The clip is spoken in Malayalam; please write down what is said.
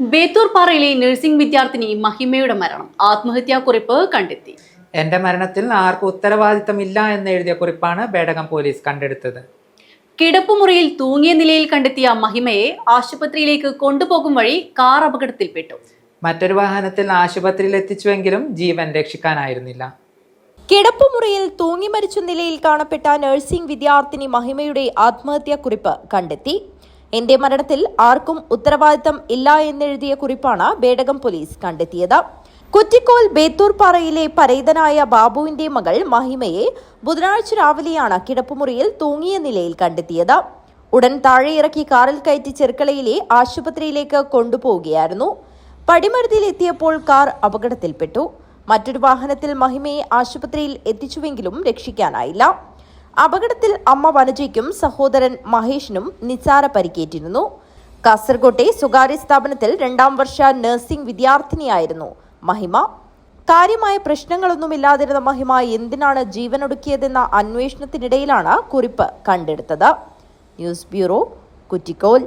ബേത്തൂർ പാറയിലെ നഴ്സിംഗ് വിദ്യാർത്ഥിനി മഹിമയുടെ മരണം. ആത്മഹത്യാ കുറിപ്പ് കണ്ടെത്തി. എന്റെ മരണത്തിൽ ആർക്കും ഉത്തരവാദിത്തമില്ല എന്ന് എഴുതിയ കുറിപ്പാണ് ബേടകം പോലീസ് കണ്ടെടുത്തത്. കിടപ്പുമുറിയിൽ തൂങ്ങിയ നിലയിൽ കണ്ടെത്തിയ മഹിമയെ ആശുപത്രിയിലേക്ക് കൊണ്ടുപോകും വഴി കാർ അപകടത്തിൽപ്പെട്ടു. മറ്റൊരു വാഹനത്തിൽ ആശുപത്രിയിൽ എത്തിച്ചുവെങ്കിലും ജീവൻ രക്ഷിക്കാനായിരുന്നില്ല. കിടപ്പുമുറിയിൽ തൂങ്ങി മരിച്ച നിലയിൽ കാണപ്പെട്ട നഴ്സിംഗ് വിദ്യാർത്ഥിനി മഹിമയുടെ ആത്മഹത്യാ കുറിപ്പ് കണ്ടെത്തി. എന്റെ മരണത്തിൽ ആർക്കും ഉത്തരവാദിത്തം ഇല്ല എന്നെഴുതിയ കുറിപ്പാണ് ബേഡകം പോലീസ് കണ്ടെത്തിയത്. കുറ്റിക്കോൽ ബേത്തൂർ പാറയിലെ പരേതനായ ബാബുവിന്റെ മകൾ മഹിമയെ ബുധനാഴ്ച രാവിലെയാണ് കിടപ്പുമുറിയിൽ തൂങ്ങിയ നിലയിൽ കണ്ടെത്തിയത്. ഉടൻ താഴെ ഇറക്കി കാറിൽ കയറ്റി ചെറുക്കളയിലെ ആശുപത്രിയിലേക്ക് കൊണ്ടുപോവുകയായിരുന്നു. പടിമരുതിയിൽ എത്തിയപ്പോൾ കാർ അപകടത്തിൽപ്പെട്ടു. മറ്റൊരു വാഹനത്തിൽ മഹിമയെ ആശുപത്രിയിൽ എത്തിച്ചുവെങ്കിലും രക്ഷിക്കാനായില്ല. അപകടത്തിൽ അമ്മ വനജയ്ക്കും സഹോദരൻ മഹേഷിനും നിസ്സാര പരിക്കേറ്റിരുന്നു. കാസർകോട്ടെ സ്വകാര്യ സ്ഥാപനത്തിൽ രണ്ടാം വർഷ നഴ്സിംഗ് വിദ്യാർത്ഥിനിയായിരുന്നു മഹിമ. കാര്യമായ പ്രശ്നങ്ങളൊന്നുമില്ലാതിരുന്ന മഹിമ എന്തിനാണ് ജീവനൊടുക്കിയതെന്ന അന്വേഷണത്തിനിടയിലാണ് കുറിപ്പ് കണ്ടെടുത്തത്. News bureau Kuttikol.